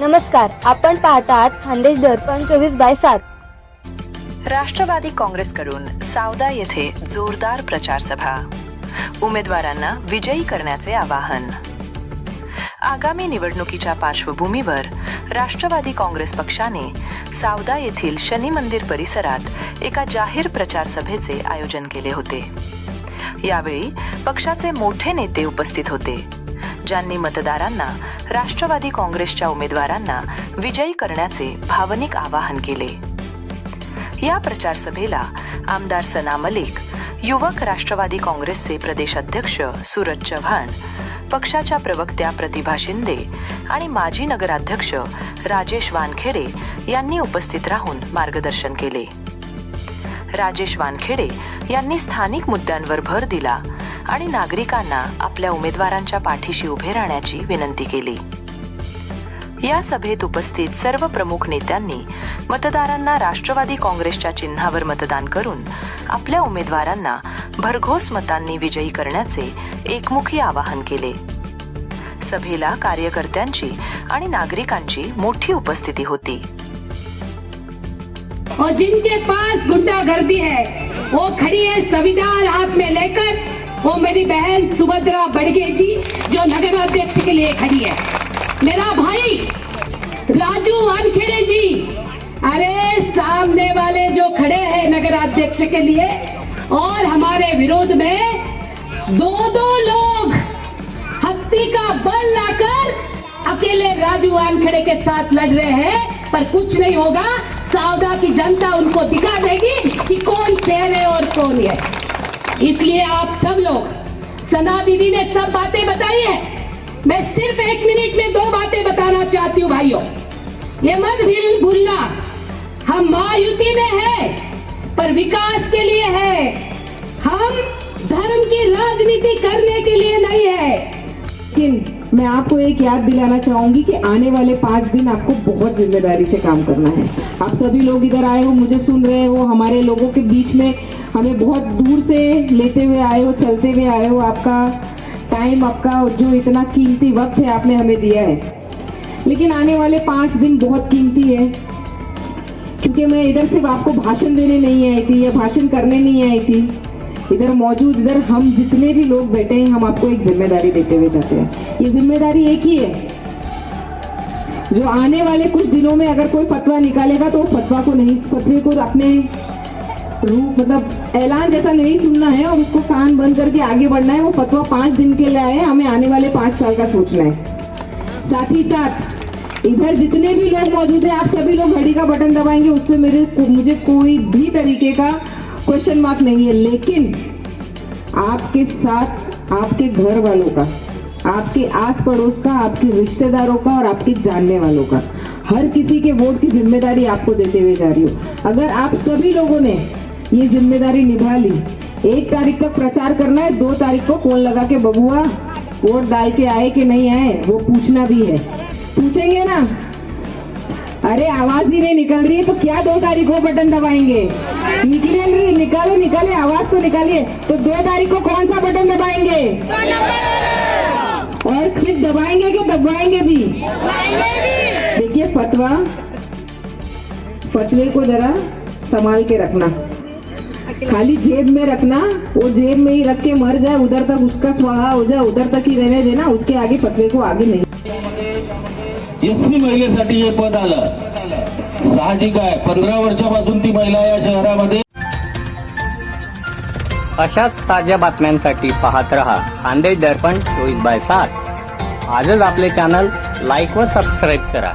नमस्कार आपण पाहतात खानदेश दर्पण चोवीस बाय सात. राष्ट्रवादी काँग्रेसकडून सावदा येथे जोरदार प्रचार सभा उमेदवारांना विजयी करण्याचे आवाहन. आगामी निवडणुकीच्या पार्श्वभूमीवर राष्ट्रवादी काँग्रेस पक्षाने सावदा येथील शनी मंदिर परिसरात एका जाहीर प्रचार सभेचे आयोजन केले होते. यावेळी पक्षाचे मोठे नेते उपस्थित होते ज्यांनी मतदारांना राष्ट्रवादी काँग्रेसच्या उमेदवारांना विजयी करण्याचे भावनिक आवाहन केले. या प्रचारसभेला आमदार सना मलिक युवक राष्ट्रवादी काँग्रेसचे प्रदेशाध्यक्ष सूरज चव्हाण पक्षाच्या प्रवक्त्या प्रतिभा शिंदे आणि माजी नगराध्यक्ष राजेश वानखेडे यांनी उपस्थित राहून मार्गदर्शन केले. राजेश वानखेडे यांनी स्थानिक मुद्द्यांवर भर दिला आणि नागरिकांना आपल्या उमेदवारांच्या पाठीशी उभे राहण्याची विनंती केली. या सभेत उपस्थित सर्व प्रमुख नेत्यांनी मतदारांना राष्ट्रवादी काँग्रेसच्या चिन्हावर मतदान करून आपल्या उमेदवारांना भरघोस मतांनी विजयी करण्याचे एकमुखी आवाहन केले. सभेला कार्यकर्त्यांची आणि नागरिकांची मोठी उपस्थिती होती. और जिनके पास गुंडागर्दी है वो खड़ी है संविधान हाथ में लेकर वो मेरी बहन सुभद्रा बड़गे जी, जो नगराध्यक्ष के लिए खड़ी है। मेरा भाई राजू वानखेड़े जी। अरे, सामने वाले जो खड़े हैं नगराध्यक्ष के लिए, और हमारे विरोध में दो दो लोग हत्ती का बल लाकर अकेले राजू वानखेड़े के साथ लड़ रहे हैं। पर कुछ नहीं होगा सावधा की जनता उनको दिखा देगी कि कौन शेर है और कौन है इसलिए आप सब लोग, सना दीदी ने सब बातें बताई है। मैं सिर्फ़ एक मिनट में दो बातें बताना चाहती हूँ भाइयों। ये मत भूल- भूलना, हम महायुति में है, पर विकास के लिए है। हम धर्म की राजनीति करने के लिए नहीं है। लेकिन मैं आपको एक याद दिलाना चाहूँगी कि आने वाले पाँच दिन आपको बहुत ज़िम्मेदारी से काम करना है। आप सभी लोग इधर आए हो, मुझे सुन रहे हो, हमारे लोगों के बीच में हमें बहुत दूर से लेते हुए आए हो, चलते हुए आए हो, आपका टाइम आपका जो इतना कीमती वक्त है, आपने हमें दिया है। लेकिन आने वाले पाँच दिन बहुत कीमती है, क्योंकि मैं इधर सिर्फ़ आपको भाषण देने नहीं आई थी, या भाषण करने नहीं आई थी। इधर मौजूद, इधर हम जितने भी लोग बैठे हैं, हम आपको एक ज़िम्मेदारी देते हुए जाते हैं। ये ज़िम्मेदारी एक ही है। जो आने वाले कुछ दिनों में अगर कोई फतवा निकालेगा तो फतवा को नहीं फतवे को अपने रूप मतलब ऐलान जैसा नहीं सुनना है और उसको कान बंद करके आगे बढ़ना है। वो फतवा पाँच दिन के लिए आए हमें आने वाले पाँच साल का सोचना है। साथ ही साथ, इधर जितने भी लोग मौजूद हैं, आप सभी लोग घड़ी का बटन दबाएँगे, उसमें मेरे मुझे कोई भी तरीके का क्वेश्चन मार्क नहीं है। लेकिन, आपके साथ, आपके घर वालों का, आपके आस पड़ोस का, आपके रिश्तेदारों का और आपके जानने वालों का, हर किसी के वोट की ज़िम्मेदारी आपको देते हुए जा रही हो। अगर आप सभी लोगों ने ये ज़िम्मेदारी निभा ली। एक तारीख तक प्रचार करना है, दो तारीख को फ़ोन लगा के बबुआ, वोट डाल के आए कि नहीं आए, वो पूछना भी है। पूछेंगे ना? अरे, आवाज़ ही नहीं निकल रही है तो क्या दो तारीख को बटन दबाएँगे? निकले नहीं, निकाले निकाले, आवाज़ तो निकालिए। तो दो तारीख को कौन सा बटन दबाएँगे? और फिर दबाएँगे कि दबाएँगे भी? देखिए, फतवा, फतवे को जरा संभाल के रखना। खाली जेब में रखना वो जेब में ही रख के मर जाए उधर तक उसका स्वाहा हो जाए उधर तक ही रहने देना उसके आगे फतवे को आगे नहीं। एस सी महिलेसाठी हे पद आलं. साहजिक आहे. पंधरा वर्षापासून ती महिला या शहरामध्ये अशाच ताज्या बातम्यांसाठी पाहत रहा. खानदेश दर्पण चोवीस बाय सात. आजच आपले चॅनल लाईक व सबस्क्राईब करा.